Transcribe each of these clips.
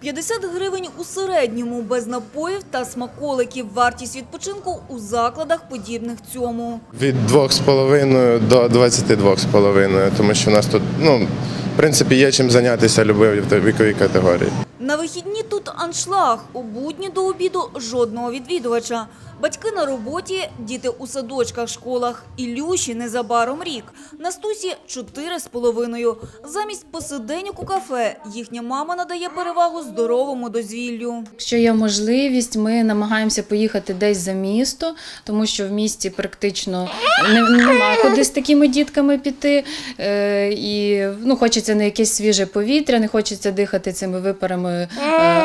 50 гривень у середньому без напоїв та смаколиків. Вартість відпочинку у закладах подібних цьому. Від 2,5 до 22,5, тому що в нас тут, ну, в принципі, є чим зайнятися любої віковій категорії. На вихідні тут аншлаг. У будні до обіду жодного відвідувача. Батьки на роботі, діти у садочках, школах. Ілюші незабаром рік. Настусі чотири з половиною. Замість посиденьок у кафе їхня мама надає перевагу здоровому дозвіллю. Якщо є можливість, ми намагаємося поїхати десь за місто, тому що в місті практично не, нема куди з такими дітками піти. Е, і ну, хочеться на якесь свіже повітря, не хочеться дихати цими випарами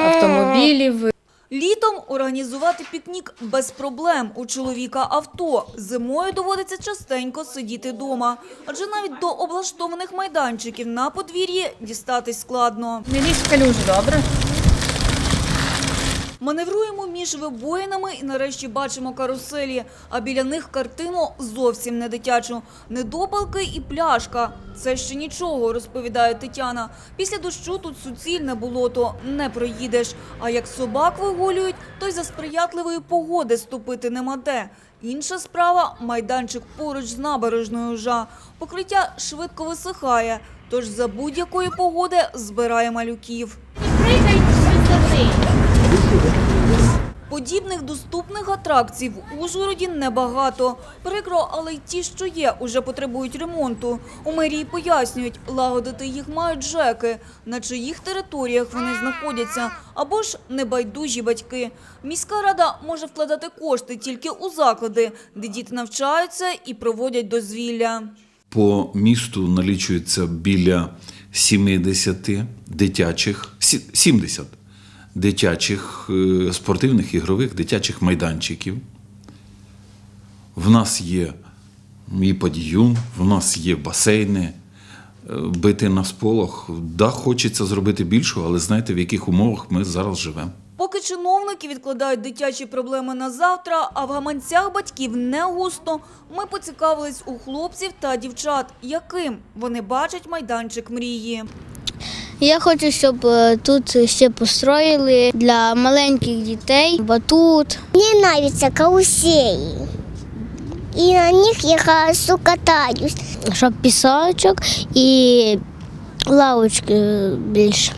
автомобілів. Літом організувати пікнік без проблем. У чоловіка авто. Зимою доводиться частенько сидіти вдома, Адже навіть до облаштованих майданчиків на подвір'ї дістатись складно. Не лізь в калюжу, добре? Маневруємо між вибоїнами і нарешті бачимо каруселі, а біля них картину зовсім не дитячу. Недопалки і пляшка. Це ще нічого, розповідає Тетяна. Після дощу тут суцільне болото, не проїдеш. А як собак вигулюють, то й за сприятливої погоди ступити нема де. Інша справа – майданчик поруч з набережною жа. Покриття швидко висихає, тож за будь-якої погоди збирає малюків. Подібних доступних атракцій в Ужгороді небагато. Прикро, але й ті, що є, уже потребують ремонту. У мерії пояснюють, лагодити їх мають ЖЕКи, на чиїх територіях вони знаходяться, або ж небайдужі батьки. Міська рада може вкладати кошти тільки у заклади, де діти навчаються і проводять дозвілля. По місту налічується біля 70 дитячих, сі- 70 дитячих е, спортивних ігрових дитячих майданчиків. В нас є і подіюн, в нас є басейни, е, бити на сполох. Да, хочеться зробити більшого, але знаєте, в яких умовах ми зараз живемо. Поки чиновники відкладають дитячі проблеми на завтра, а в гаманцях батьків не густо, ми поцікавились у хлопців та дівчат, яким вони бачать майданчик мрії. Я хочу, щоб е, тут ще построїли для маленьких дітей батут. навіть це каусеї. І на них я хорошо катаюсь. щоб пісочок і лавочки більше.